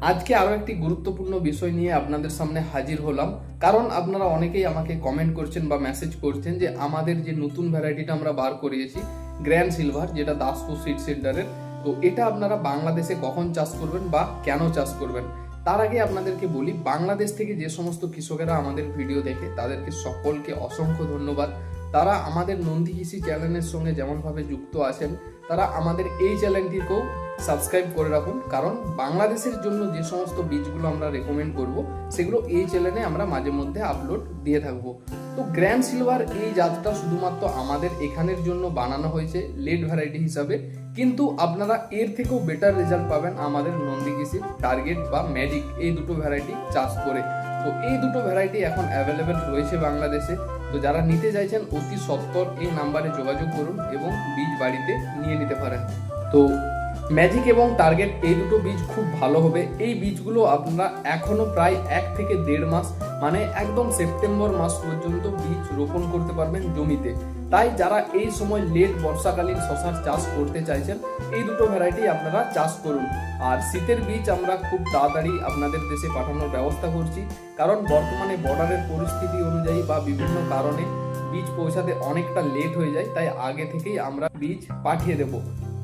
আজকে আরও একটি গুরুত্বপূর্ণ বিষয় নিয়ে আপনাদের সামনে হাজির হলাম। কারণ আপনারা অনেকেই আমাকে কমেন্ট করছেন বা মেসেজ করছেন যে আমাদের যে নতুন ভ্যারাইটিটা আমরা বার করিয়েছি গ্র্যান্ড সিলভার যেটা দাসপুর সিড সেন্টারের তো এটা আপনারা বাংলাদেশে কখন চাষ করবেন বা কেন চাষ করবেন? তার আগে আপনাদেরকে বলি, বাংলাদেশ থেকে যে সমস্ত কৃষকেরা আমাদের ভিডিও দেখে, তাদেরকে সকলকে অসংখ্য ধন্যবাদ। তারা আমাদের নন্দী কৃষি চ্যানেলের সঙ্গে যেমনভাবে যুক্ত আছেন, তারা আমাদের এই চ্যানেলটিকেও সাবস্ক্রাইব করে রাখুন, কারণ বাংলাদেশের জন্য যে সমস্ত বীজগুলো আমরা রেকমেন্ড করব, সেগুলো এই চ্যানেলে আমরা মাঝে মধ্যে আপলোড দিয়ে থাকব। তো গ্র্যান্ড সিলভার এই জাতটা শুধুমাত্র আমাদের এখানের জন্য বানানো হয়েছে লেট ভ্যারাইটি হিসাবে। কিন্তু আপনারা এর থেকেও বেটার রেজাল্ট পাবেন আমাদের নন্দী কৃষির টার্গেট বা ম্যাজিক এই দুটো ভ্যারাইটি চাষ করে। তো এই দুটো ভ্যারাইটি এখন অ্যাভেলেবেল রয়েছে বাংলাদেশে। তো যারা নিতে চাইছেন, অতি সত্তর এই নাম্বারে যোগাযোগ করুন এবং বীজ বাড়িতে নিয়ে নিতে পারেন। তো ম্যাজিক এবং টার্গেট এই দুটো বীজ খুব ভালো হবে। এই বীজগুলো আপনারা এখনও প্রায় এক থেকে দেড় মাস মানে একদম সেপ্টেম্বর মাস পর্যন্ত বীজ রোপণ করতে পারবেন জমিতে। তাই যারা এই সময় লেট বর্ষাকালীন শশার চাষ করতে চাইছেন, এই দুটো ভ্যারাইটি আপনারা চাষ করুন। আর শীতের বীজ আমরা খুব তাড়াতাড়ি আপনাদের দেশে পাঠানোর ব্যবস্থা করছি। কারণ বর্তমানে বর্ডারের পরিস্থিতি অনুযায়ী বা বিভিন্ন কারণে বীজ পৌঁছাতে অনেকটা লেট হয়ে যায়, তাই আগে থেকেই আমরা বীজ পাঠিয়ে দেব।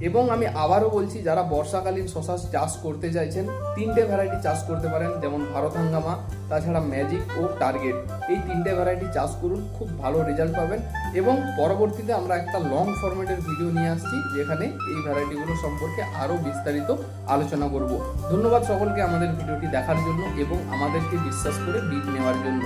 এবং আমি আবারও বলছি, যারা বর্ষাকালীন শশা চাষ করতে চাইছেন, তিনটে ভ্যারাইটি চাষ করতে পারেন, যেমন ভারত হাঙ্গামা, তাছাড়া ম্যাজিক ও টার্গেট এই তিনটে ভ্যারাইটি চাষ করুন, খুব ভালো রেজাল্ট পাবেন। এবং পরবর্তীতে আমরা একটা লং ফরম্যাটের ভিডিও নিয়ে আসছি, যেখানে এই ভ্যারাইটিগুলো সম্পর্কে আরও বিস্তারিত আলোচনা করব। ধন্যবাদ সকলকে আমাদের ভিডিওটি দেখার জন্য এবং আমাদেরকে বিশ্বাস করে বীজ নেওয়ার জন্য।